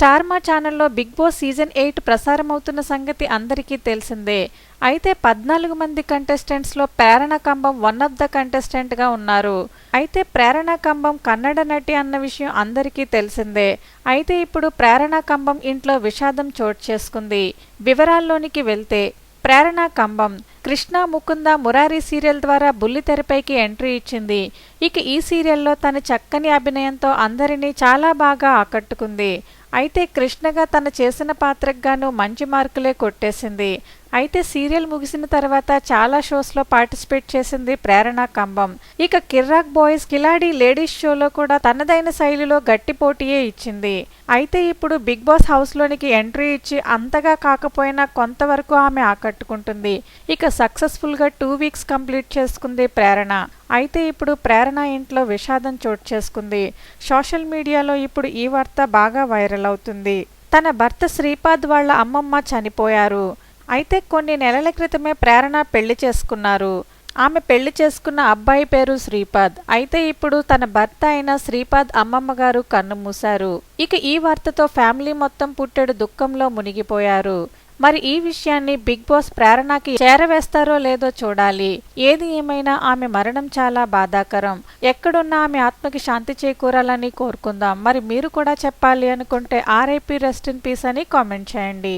Star Maa ఛానల్లో bigg boss season eight ప్రసారమవుతున్న సంగతి అందరికీ తెలిసిందే. అయితే పద్నాలుగు మంది కంటెస్టెంట్స్లో Prerana Kambham one of the కంటెస్టెంట్గా ఉన్నారు. అయితే ప్రేరణ కంబం కన్నడ నటి అన్న విషయం అందరికీ తెలిసిందే. అయితే ఇప్పుడు ప్రేరణ కంబం ఇంట్లో విషాదం చోటు చేసుకుంది. వివరాల్లోనికి వెళ్తే ప్రేరణ కంబం కృష్ణ ముకుంద మురారి సీరియల్ ద్వారా బుల్లితెరపైకి ఎంట్రీ ఇచ్చింది. ఇక ఈ సీరియల్లో తన చక్కని అభినయంతో అందరినీ చాలా బాగా ఆకట్టుకుంది. అయితే కృష్ణగా తన చేసిన పాత్రకు గాను మంచి మార్కులే కొట్టేసింది. అయితే సీరియల్ ముగిసిన తర్వాత చాలా షోస్లో పార్టిసిపేట్ చేసింది ప్రేరణ కంబం. ఇక కిర్రాక్ బాయ్స్ కిలాడి లేడీస్ షోలో కూడా తనదైన శైలిలో గట్టి పోటీయే ఇచ్చింది. అయితే ఇప్పుడు బిగ్ బాస్ హౌస్లోనికి ఎంట్రీ ఇచ్చి అంతగా కాకపోయినా కొంతవరకు ఆమె ఆకట్టుకుంటుంది. ఇక సక్సెస్ఫుల్గా టూ వీక్స్ కంప్లీట్ చేసుకుంది ప్రేరణ. అయితే ఇప్పుడు ప్రేరణ ఇంట్లో విషాదం చోటు చేసుకుంది. సోషల్ మీడియాలో ఇప్పుడు ఈ వార్త బాగా వైరల్ అవుతుంది. తన భర్త శ్రీపాద్ వాళ్ళ అమ్మమ్మ చనిపోయారు. అయితే కొన్ని నెలల క్రితమే ప్రేరణ పెళ్ళి చేసుకున్నారు. ఆమె పెళ్ళి చేసుకున్న అబ్బాయి పేరు శ్రీపాద్. అయితే ఇప్పుడు తన భర్త అయిన శ్రీపాద్ అమ్మమ్మ గారు కన్నుమూశారు ఇక ఈ వార్తతో ఫ్యామిలీ మొత్తం పుట్టెడు దుఃఖంలో మునిగిపోయారు. మరి ఈ విషయాన్ని బిగ్ బాస్ ప్రేరణకి చేరవేస్తారో లేదో చూడాలి. ఏది ఏమైనా ఆమె మరణం చాలా బాధాకరం. ఎక్కడున్నా ఆమె ఆత్మకి శాంతి చేకూరాలని కోరుకుందాం. మరి మీరు కూడా చెప్పాలి అనుకుంటే ఆర్ఐపి రెస్ట్ ఇన్ పీస్ అని కామెంట్ చేయండి.